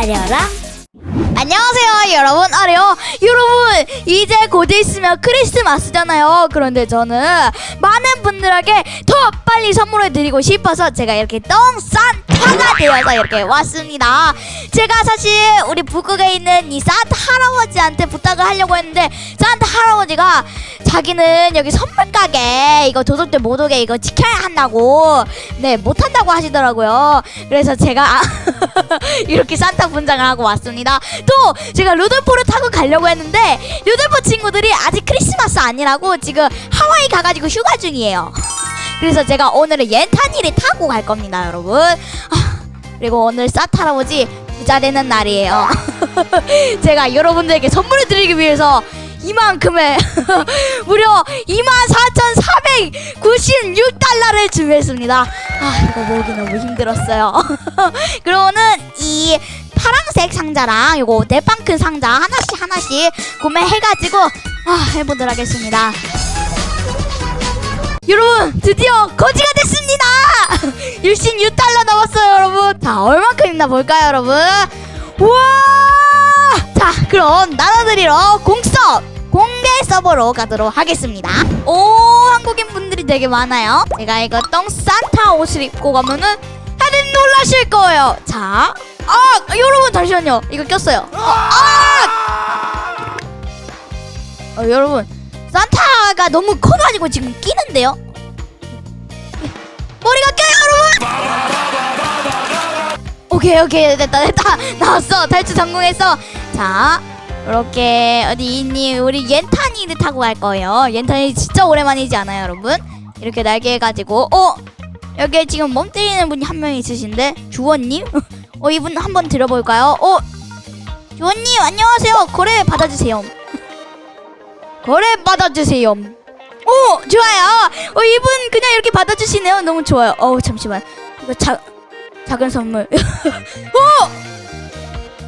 아려라 안녕하세요 여러분. 아래요. 여러분 이제 곧 있으면 크리스마스잖아요. 그런데 저는 많은 분들에게 더 빨리 선물을 드리고 싶어서 제가 이렇게 똥산타가 되어서 이렇게 왔습니다. 제가 사실 우리 북극에 있는 이 산타 할아버지한테 부탁을 하려고 했는데 산타 할아버지가 자기는 여기 선물 가게 이거 도둑들 못 오게 이거 지켜야 한다고 네 못한다고 하시더라고요. 그래서 제가 아, 이렇게 산타 분장을 하고 왔습니다 또 제가 루돌프를 타고 가려고 했는데 루돌프 친구들이 아직 크리스마스 아니라고 지금 하와이 가가지고 휴가 중이에요 그래서 제가 오늘은 옌타니를 타고 갈 겁니다 여러분 아, 그리고 오늘 산타 할아버지 부자 되는 날이에요 제가 여러분들에게 선물을 드리기 위해서 이만큼의 무려 24,496달러를 준비했습니다. 아 이거 모으기 너무 힘들었어요. 그러면은 이 파랑색 상자랑 요거 네빵큰 상자 하나씩 하나씩 구매해가지고 아 해보도록 하겠습니다. 여러분 드디어 거지가 됐습니다. 일신 6달러 남았어요 여러분. 자 얼마큼 있나 볼까요 여러분? 우와! 자 그럼 나눠드리러 공섭 공개 서버로 가도록 하겠습니다. 오 한국인 분들이 되게 많아요. 제가 이거 똥 산타 옷을 입고 가면은 다들 놀라실 거예요. 자, 아 여러분 잠시만요. 이거 꼈어요. 어, 아! 어, 여러분 산타가 너무 커가지고 지금 끼는데요. 머리가 껴요 여러분. 오케이 오케이 됐다 됐다 나왔어 탈출 성공했어 자 이렇게 어디 있니 우리 옌타니를 타고 갈 거예요 옌타니 진짜 오랜만이지 않아요 여러분 이렇게 날개 해가지고 어 여기 지금 멍 때리는 분이 한 명 있으신데 주원님 어 이분 한번 들어볼까요 어 주원님 안녕하세요 거래 받아주세요 거래 받아주세요 오 좋아요 어 이분 그냥 이렇게 받아주시네요 너무 좋아요 어우 잠시만 이거 자 작은 선물. 어!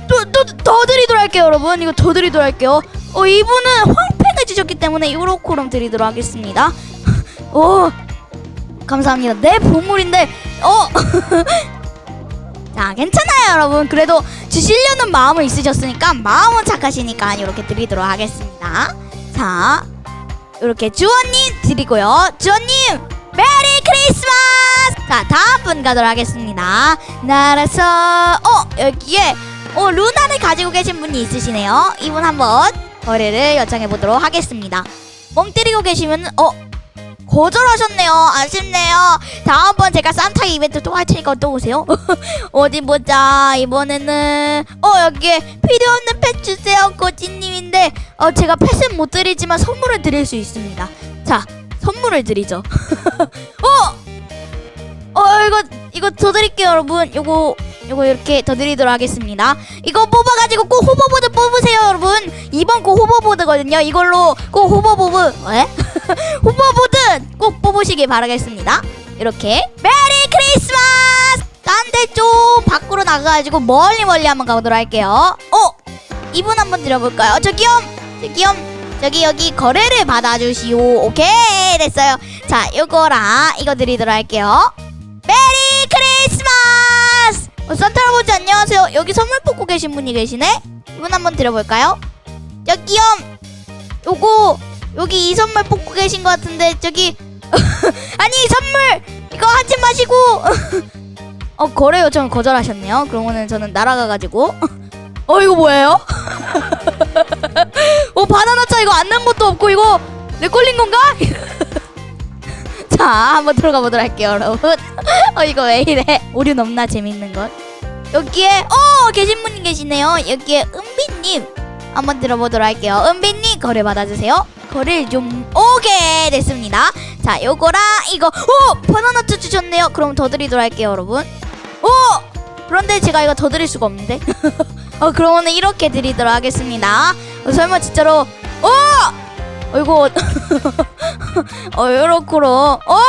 또, 또, 더 드리도록 할게요, 여러분. 이거 더 드리도록 할게요. 어, 이분은 황펜을 주셨기 때문에 요로코럼 드리도록 하겠습니다. 오! 감사합니다. 내 보물인데, 어! 자, 괜찮아요, 여러분. 그래도 주시려는 마음은 있으셨으니까, 마음은 착하시니까 이렇게 드리도록 하겠습니다. 자, 이렇게 주원님 드리고요. 주원님, 메리 크리스마스! 자, 다음 분 가도록 하겠습니다. 나라서, 어, 여기에, 어, 루나를 가지고 계신 분이 있으시네요. 이분 한번 거래를 요청해 보도록 하겠습니다. 멍 때리고 계시면, 어, 거절하셨네요. 아쉽네요. 다음번 제가 산타 이벤트 또 할 테니까 또 오세요. 어디 보자. 이번에는 어 여기에 필요 없는 펫 주세요. 고지님인데 어 제가 펫은 못 드리지만 선물을 드릴 수 있습니다. 자 선물을 드리죠. 어, 어 이거 이거 더 드릴게요, 여러분. 요거 요거 이렇게 더 드리도록 하겠습니다. 이거 뽑아가지고 꼭 호버보드 뽑으세요, 여러분. 이번 거 호버보드거든요. 이걸로 꼭 호버보드, 에? 호버보드 꼭 뽑으시길 바라겠습니다. 이렇게 메리 크리스마스! 딴데좀 밖으로 나가가지고 멀리 멀리 한번 가보도록 할게요. 어, 이분 한번 드려볼까요? 저기요, 저기요. 저기 여기 거래를 받아주시오. 오케이 됐어요. 자, 요거랑 이거 드리도록 할게요. 메리 크리스마스! 어, 산타 할아버지 안녕하세요. 여기 선물 뽑고 계신 분이 계시네. 이분 한번 드려볼까요? 저기요. 요거 여기 이 선물 뽑고 계신 것 같은데 저기 아니 선물! 이거 하지 마시고! 어 거래 요청 거절하셨네요. 그러면은 저는 날아가가지고. 어 이거 뭐예요? 어 바나나차 이거 안난 것도 없고 이거 내 걸린 건가? 자 한번 들어가 보도록 할게요 여러분. 어 이거 왜 이래? 오류 넘나 재밌는 것. 여기에 어 계신 분이 계시네요. 여기에 은비님. 한번 들어보도록 할게요. 은비님 거래 받아주세요 거래를 좀 오게 됐습니다. 자 요거랑 이거. 오! 바나나차 주셨네요. 그럼 더 드리도록 할게요 여러분. 오! 그런데 제가 이거 더 드릴 수가 없는데? 어 그러면은 이렇게 드리도록 하겠습니다. 어, 설마 진짜로? 어 어이구 어 요렇게로. 어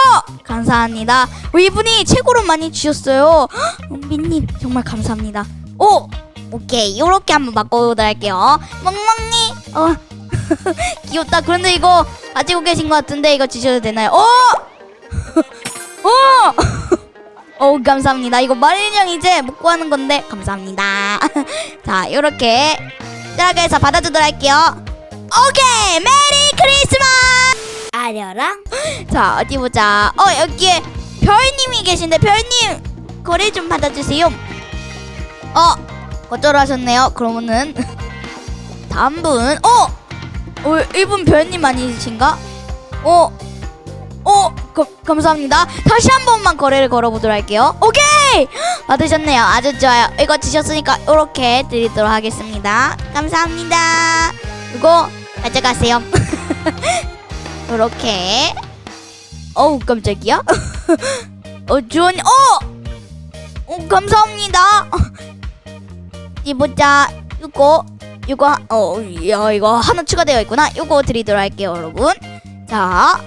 감사합니다. 어, 이분이 최고로 많이 주셨어요. 은비님 정말 감사합니다. 오! 오케이 요렇게 한번 바꿔보도록 할게요. 멍멍이. 어 귀엽다 그런데 이거 가지고 계신 것 같은데 이거 주셔도 되나요 어! 어! 어우 감사합니다. 이거 마린형 이제 못 구하는 건데 감사합니다. 자 이렇게 시작해서 받아주도록 할게요. 오케이 메리 크리스마스. 아려랑 자 어디 보자. 어 여기에 별님이 계신데 별님 거래 좀 받아주세요. 어 거절하셨네요. 그러면은 다음 분. 어, 어 이분 별님 아니신가? 어, 어 가, 감사합니다. 다시 한 번만 거래를 걸어보도록 할게요. 오케이 받으셨네요. 아주 좋아요. 이거 주셨으니까 이렇게 드리도록 하겠습니다. 감사합니다. 이거 가져가세요. 이렇게. 어우 깜짝이야. 어 주원이 어! 어 감사합니다. 이보자 이거 이거 어 야 이거 하나 추가되어 있구나. 이거 드리도록 할게요, 여러분. 자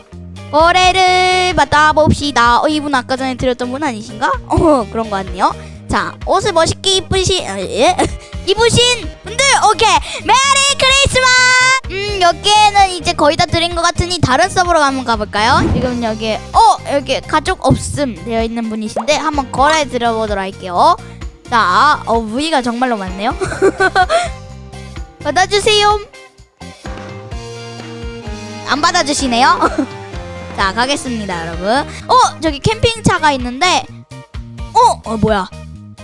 거래를 받아봅시다. 어 이분 아까 전에 드렸던 분 아니신가? 어 그런 거 같네요. 자 옷을 멋있게 입으신 어, 예? 입으신 분들 오케이 메리 크리스마스. 음 여기에는 이제 거의 다 드린 것 같으니 다른 서버로 한번 가볼까요? 지금 여기 어 여기 가족 없음 되어 있는 분이신데 한번 거래 드려보도록 할게요. 자, 어 V가 정말로 많네요. 받아주세요. 안 받아주시네요. 자, 가겠습니다, 여러분. 어, 저기 캠핑차가 있는데, 어, 어 뭐야?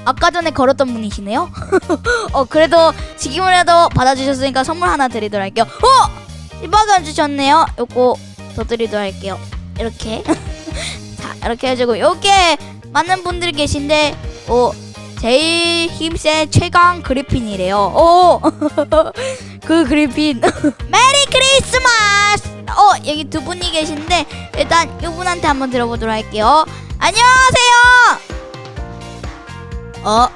아까 전에 걸었던 분이시네요. 어, 그래도 지금이라도 받아주셨으니까 선물 하나 드리도록 할게요. 어, 이박을 주셨네요. 요거 더 드리도록 할게요. 이렇게. 자, 이렇게 해주고 여기에 많은 분들이 계신데, 어, 제일 힘센 최강 그리핀이래요. 오, 그 그리핀. 메리 크리스마스. 어, 여기 두 분이 계신데 일단 이분한테 한번 들어보도록 할게요. 안녕하세요. 어,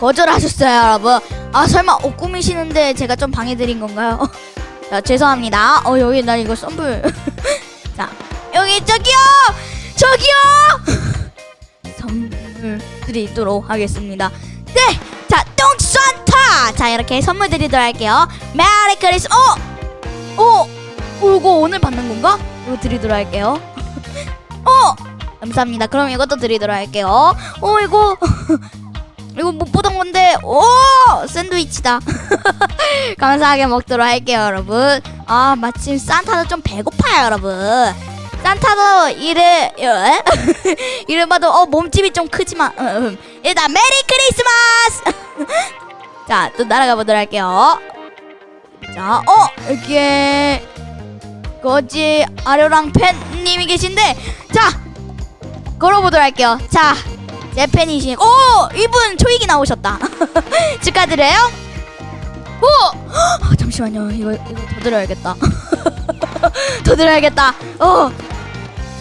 거절하셨어요, 여러분. 아, 설마 옷 꾸미시는데 제가 좀 방해드린 건가요? 자, 죄송합니다. 어, 여기 나 이거 선물. 자, 여기 저기요, 저기요. 드리도록 하겠습니다. 네, 자 똥산타. 자 이렇게 선물 드리도록 할게요. 메리 크리스. 어, 어, 어, 이거 오늘 받는 건가? 이거 드리도록 할게요. 어, 감사합니다. 그럼 이것도 드리도록 할게요. 어, 이거. 이거 못 보던 건데, 오! 샌드위치다. 감사하게 먹도록 할게요, 여러분. 아, 마침 산타도 좀 배고파요, 여러분. 산타도 이를 예? 이를 봐도 어 몸집이 좀 크지만 음, 음. 일단 메리 크리스마스! 자 또 날아가 보도록 할게요. 자어 여기에 거지 아료랑 팬님이 계신데 자 걸어보도록 할게요. 자 제 팬이신 오! 이분 초이기 나오셨다. 축하드려요. 오! 아, 잠시만요. 이거 이거 더 드려야겠다. 더 드려야겠다. 어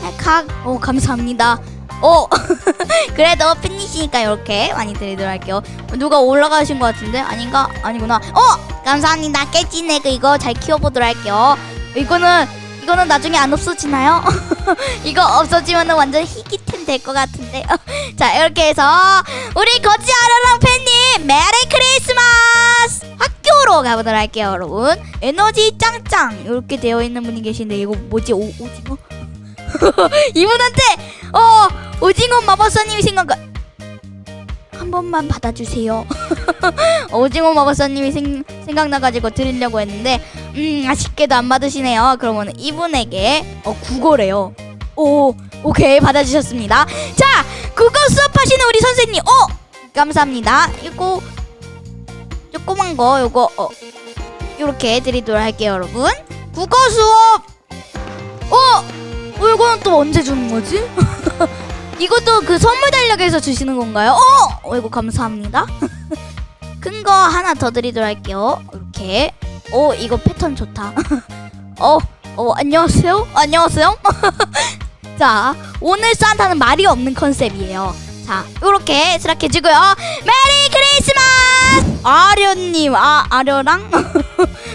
찰칵 오 감사합니다. 오 그래도 팬이시니까 이렇게 많이 드리도록 할게요. 누가 올라가신 것 같은데? 아닌가? 아니구나. 어 감사합니다. 깨지네 그 이거. 잘 키워보도록 할게요. 이거는 이거는 나중에 안 없어지나요? 이거 없어지면은 완전 희귀템 될 것 같은데. 자 이렇게 해서 우리 거지 아르랑 팬님 메리 크리스마스! 학교로 가보도록 할게요 여러분. 에너지 짱짱! 이렇게 되어 있는 분이 계신데 이거 뭐지? 오, 오징어 이분한테 어 오징어 마법사님이 생각가 한 번만 받아주세요. 오징어 마법사님이 생, 생각나가지고 드리려고 했는데 음 아쉽게도 안 받으시네요. 그러면 이분에게 어 국어래요. 오 오케이 받아주셨습니다. 자 국어 수업하시는 우리 선생님 어 감사합니다. 이거 조그만 거 요거 어 요렇게 드리도록 할게요 여러분. 국어 수업 어 어, 이거는 또 언제 주는 거지? 이것도 그 선물 달력에서 주시는 건가요? 어! 어 이거 감사합니다. 큰 거 하나 더 드리도록 할게요. 이렇게. 오, 이거 패턴 좋다. 어, 어, 안녕하세요? 안녕하세요? 자, 오늘 산타는 말이 없는 컨셉이에요. 자, 이렇게 수락해주고요. 메리 크리스마스! 아련님, 아, 아련랑?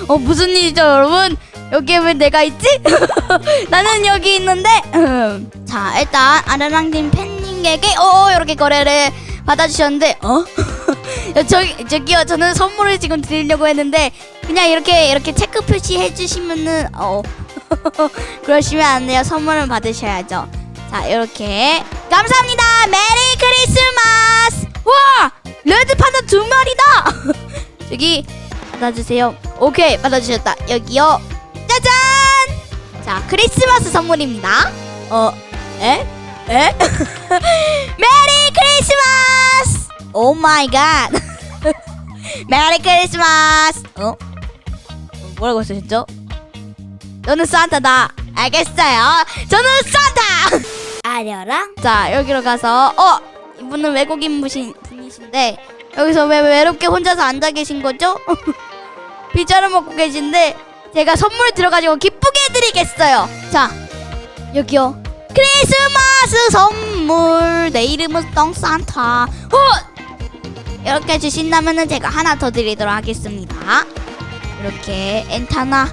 어, 무슨 일이죠, 여러분? 여기에 왜 내가 있지? 나는 여기 있는데. 자 일단 아르랑님 팬님에게 어 이렇게 거래를 받아주셨는데 어? 저기 저기요 저는 선물을 지금 드리려고 했는데 그냥 이렇게 이렇게 체크 표시 해 주시면은 어. 그러시면 안 돼요. 선물은 받으셔야죠. 자 이렇게. 감사합니다. 메리 크리스마스! 와! 레드 판다 두 마리다! 저기 받아주세요. 오케이 받아주셨다. 여기요 자 크리스마스 선물입니다 어 에? 에? 메리 크리스마스 오 마이 갓 메리 크리스마스 어? 뭐라고 쓰셨죠? 너는 산타다 알겠어요 저는 산타 아려랑 자 여기로 가서 어 이분은 외국인 분이, 분이신데 여기서 왜 외롭게 혼자서 앉아 계신 거죠? 피자를 먹고 계신데 제가 선물 들어가지고 기쁘게 해드리겠어요. 자 여기요. 크리스마스 선물. 내 이름은 똥산타. 어 이렇게 주신다면은 제가 하나 더 드리도록 하겠습니다. 이렇게 엔타나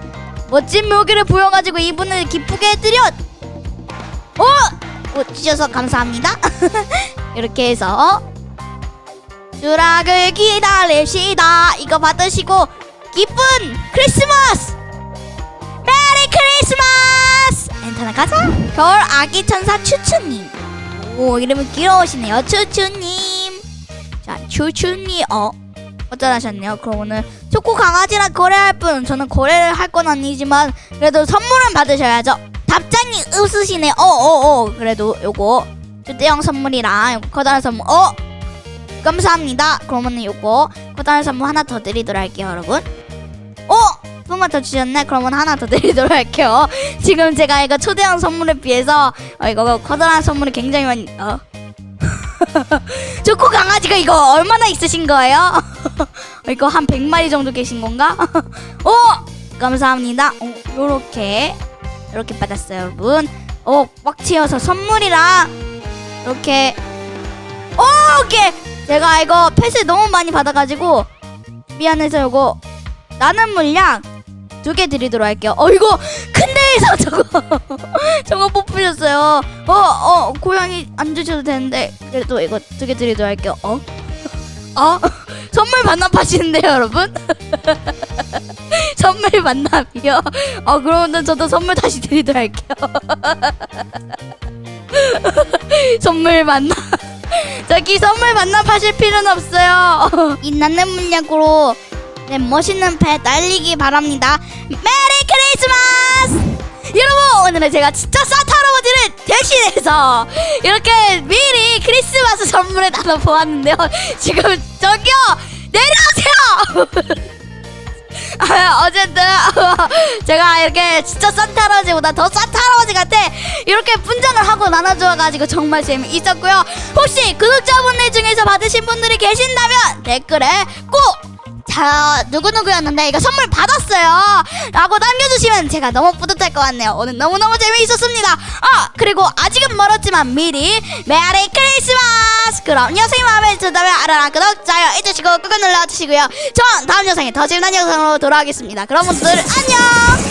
멋진 묘기를 보여가지고 이분을 기쁘게 해드려 어 어, 주셔서 감사합니다. 이렇게 해서 추락을 기다립시다. 이거 받으시고 기쁜 크리스마스! 엔터나 가자. 겨울 아기 천사 추추님. 오 이름은 귀여우시네요. 추추님. 자 추추님 어 어쩌하셨네요. 그럼 오늘 초코 강아지랑 거래할 분 저는 거래를 할 건 아니지만 그래도 선물은 받으셔야죠. 답장이 없으시네. 어어어. 그래도 요거 주대형 선물이랑 커다란 선물. 어 감사합니다. 그러면은 요거 커다란 선물 하나 더 드리도록 할게요, 여러분. 어 분만 더 주셨네. 그러면 하나 더 드리도록 할게요. 지금 제가 이거 초대형 선물에 비해서 어, 이거 커다란 선물이 굉장히 많이 어. 초코 강아지가 이거 얼마나 있으신 거예요? 이거 한 100마리 정도 계신 건가? 오! 감사합니다. 어, 요렇게 이렇게 받았어요, 여러분. 어, 꽉 채워서 선물이랑 이렇게 오, 오케이. 제가 이거 펫을 너무 많이 받아가지고 미안해서 이거 나는 물량 두 개 드리도록 할게요. 어, 이거 큰 데에서 저거 저거 뽑으셨어요. 어, 어, 고양이 안 주셔도 되는데 그래도 이거 두 개 드리도록 할게요. 어? 어? 선물 반납하시는데요, 여러분? 선물 반납이요. 어, 그러면 저도 선물 다시 드리도록 할게요. 선물 반납. 저기 선물 반납하실 필요는 없어요. 이 나는 물약으로 네, 멋있는 배 날리기 바랍니다. 메리 크리스마스! 여러분 오늘은 제가 진짜 산타 할아버지를 대신해서 이렇게 미리 크리스마스 선물을 나눠 보았는데요. 지금 저기요 내려오세요. 아, 어쨌든 제가 이렇게 진짜 산타 할아버지보다 더 산타 할아버지 같아 이렇게 분장을 하고 나눠주어가지고 정말 재미있었고요. 혹시 구독자분들 중에서 받으신 분들이 계신다면 댓글에 꼭 자, 누구누구였는데 이거 선물 받았어요. 라고 남겨주시면 제가 너무 뿌듯할 것 같네요. 오늘 너무너무 재미있었습니다. 아, 그리고 아직은 멀었지만 미리 메리 크리스마스! 그럼 영상이 마음에 들다면 알아라 구독, 좋아요 해주시고 꾹꾹 눌러주시고요. 전 다음 영상에 더 재미난 영상으로 돌아오겠습니다. 그럼 분들 안녕!